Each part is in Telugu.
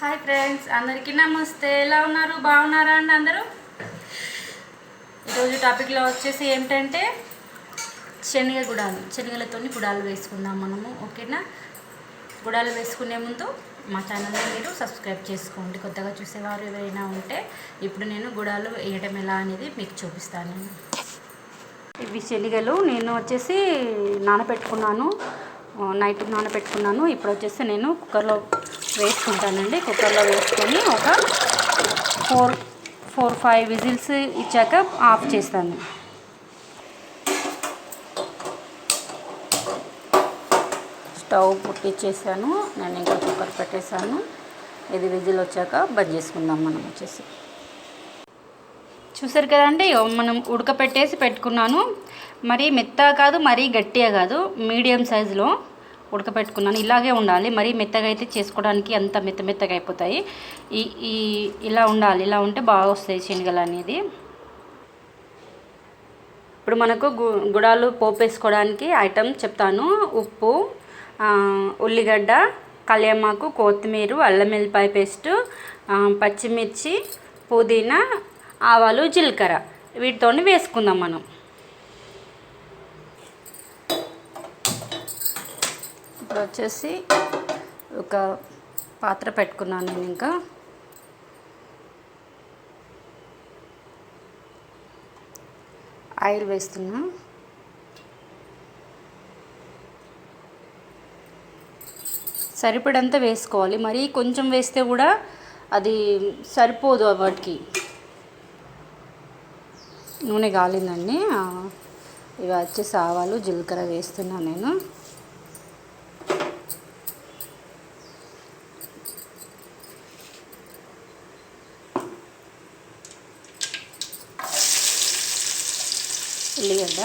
హాయ్ ఫ్రెండ్స్ అందరికీ నమస్తే. ఎలా ఉన్నారు? బాగున్నారా అండి అందరూ? ఈరోజు టాపిక్లో వచ్చేసి ఏంటంటే శనగ గుడాలు శనగలతో గుడాలు వేసుకుందాం మనము ఓకేనా? గుడాలు వేసుకునే ముందు మా ఛానల్ని మీరు సబ్స్క్రైబ్ చేసుకోండి. కొత్తగా చూసేవారు ఎవరైనా ఉంటే ఇప్పుడు నేను గుడాలు వేయడం ఎలా అనేది మీకు చూపిస్తాను. ఇవి శనగలు. నేను వచ్చేసి నానబెట్టుకున్నాను. నైట్ నానబెట్టుకున్నాను. ఇప్పుడు వచ్చేసి నేను కుక్కర్లో వేసుకుంటానండి. కుక్కర్లో వేసుకొని ఒక ఫోర్ ఫోర్ ఫైవ్ విజిల్స్ ఇచ్చాక ఆఫ్ చేస్తాను. స్టవ్ పుట్టించేసాను నేను ఇంకా కుక్కర్ పెట్టేశాను. ఇది విజిల్ వచ్చాక బంద్ చేసుకుందాం మనం వచ్చేసి. చూసారు కదండి మనం ఉడకపెట్టేసి పెట్టుకున్నాను. మరీ మెత్తగా కాదు మరీ గట్టిగా కాదు మీడియం సైజులో ఉడకపెట్టుకున్నాను. ఇలాగే ఉండాలి మరీ మెత్తగా అయితే చేసుకోవడానికి అంత మెత్త మెత్తగా అయిపోతాయి. ఈ ఈ ఇలా ఉండాలి ఇలా ఉంటే బాగా వస్తాయి శనగలు అనేది. ఇప్పుడు మనకు గు గుడాలు పోపేసుకోవడానికి ఐటమ్ చెప్తాను. ఉప్పు ఉల్లిగడ్డ కళ్యామాకు కొత్తిమీర అల్లం వెల్లిపాయ పేస్ట్ పచ్చిమిర్చి పుదీనా ఆవాలు జీలకర్ర. వీటితో వేసుకుందాం మనం. ఇప్పుడు వచ్చేసి ఒక పాత్ర పెట్టుకున్నాను నేను ఇంకా. ఆయిల్ వేస్తున్నా. సరిపడంత వేసుకోవాలి. మరి కొంచెం వేస్తే కూడా అది సరిపోదు వాటికి. నూనె కాలిందండి ఇవి వచ్చేసి ఆవాలు జీలకర్ర వేస్తున్నాను నేను. ఉల్లిగడ్డ.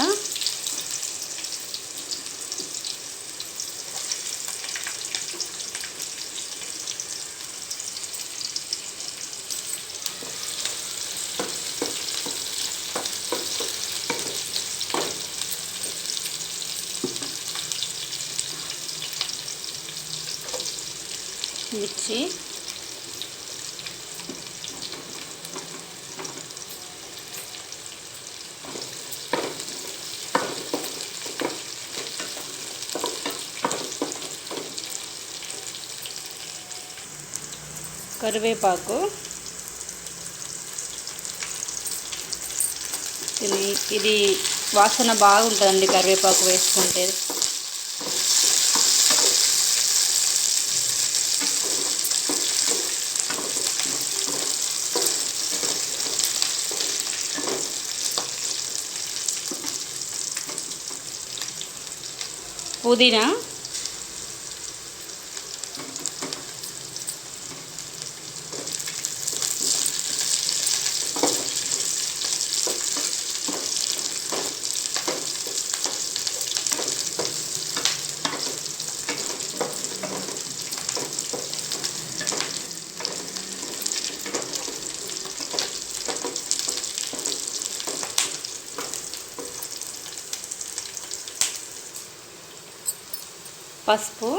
మిర్చి కరివేపాకు ఇది ఇది వాసన బాగుంటుందండి కరివేపాకు వేసుకుంటే. పుదీనా పసుపు.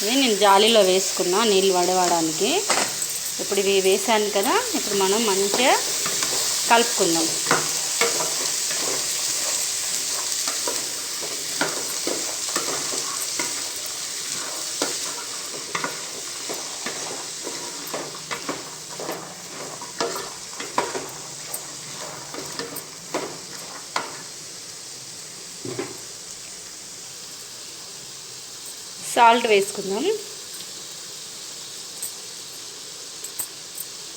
ఇది నేను జాలీలో వేసుకున్నా నీళ్ళు వడవడానికి. ఇప్పుడు ఇవి వేసాను కదా ఇప్పుడు మనం మంచిగా కలుపుకుందాం. సాల్ట్ వేసుకుందాం.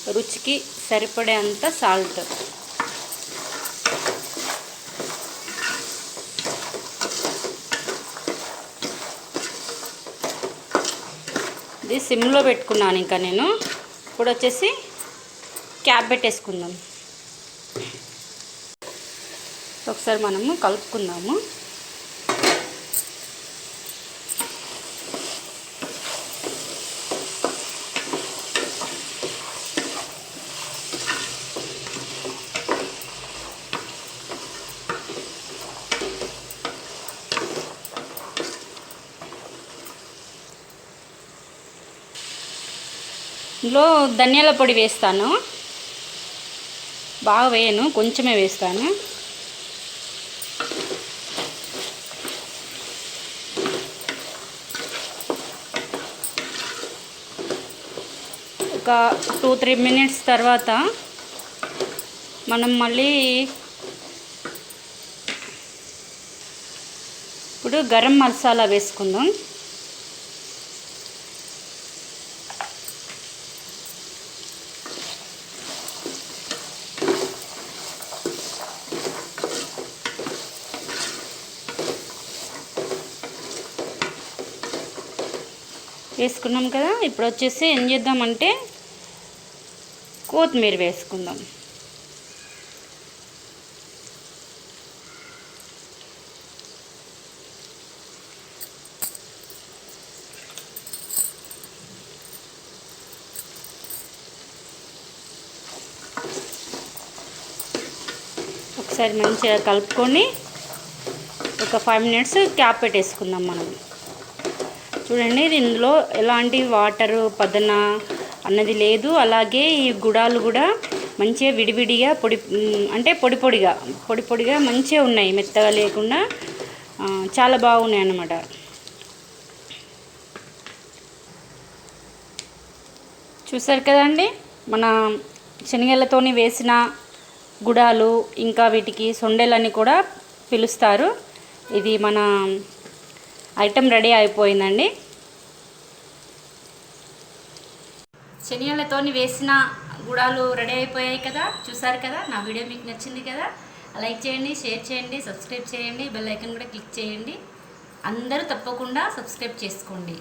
రుచికి సరిపడేంత సాల్ట్. ఇది సిమ్లో పెట్టుకున్నాను ఇంకా నేను. ఇప్పుడు వచ్చేసి క్యాప్ పెట్టేసుకుందాం. ఒకసారి మనము కలుపుకుందాము. ఇందులో ధనియాల పొడి వేస్తాను. బాగా వేయను కొంచెమే వేస్తాను. ఒక టూ త్రీ మినిట్స్ తర్వాత మనం మళ్ళీ ఇప్పుడు గరం మసాలా వేసుకుందాం. వేసుకున్నాం కదా ఇప్పుడు వచ్చేసి ఏం చేద్దామంటే కొత్తిమీర వేసుకుందాం. ఒకసారి మంచిగా కలుపుకొని ఒక ఫైవ్ మినిట్స్ క్యాప్ పెట్టేసుకుందాం మనం. చూడండి ఇందులో ఎలాంటి వాటర్ పదన అన్నది లేదు. అలాగే ఈ గుడాలు కూడా మంచిగా విడివిడిగా పొడి అంటే పొడి పొడిగా పొడి పొడిగా మంచిగా ఉన్నాయి. మెత్తగా లేకుండా చాలా బాగున్నాయి అన్నమాట. చూసారు కదండి మన శనగలతోని వేసిన గుడాలు ఇంకా వీటికి సొండెలని కూడా పిలుస్తారు. ఇది మన ఐటెం రెడీ అయిపోయిందండి. శనగలతోని వేసిన గుడాలు రెడీ అయిపోయాయి కదా చూసారు కదా? నా వీడియో మీకు నచ్చింది కదా? లైక్ చేయండి షేర్ చేయండి సబ్స్క్రైబ్ చేయండి బెల్ ఐకన్ కూడా క్లిక్ చేయండి. అందరూ తప్పకుండా సబ్స్క్రైబ్ చేసుకోండి.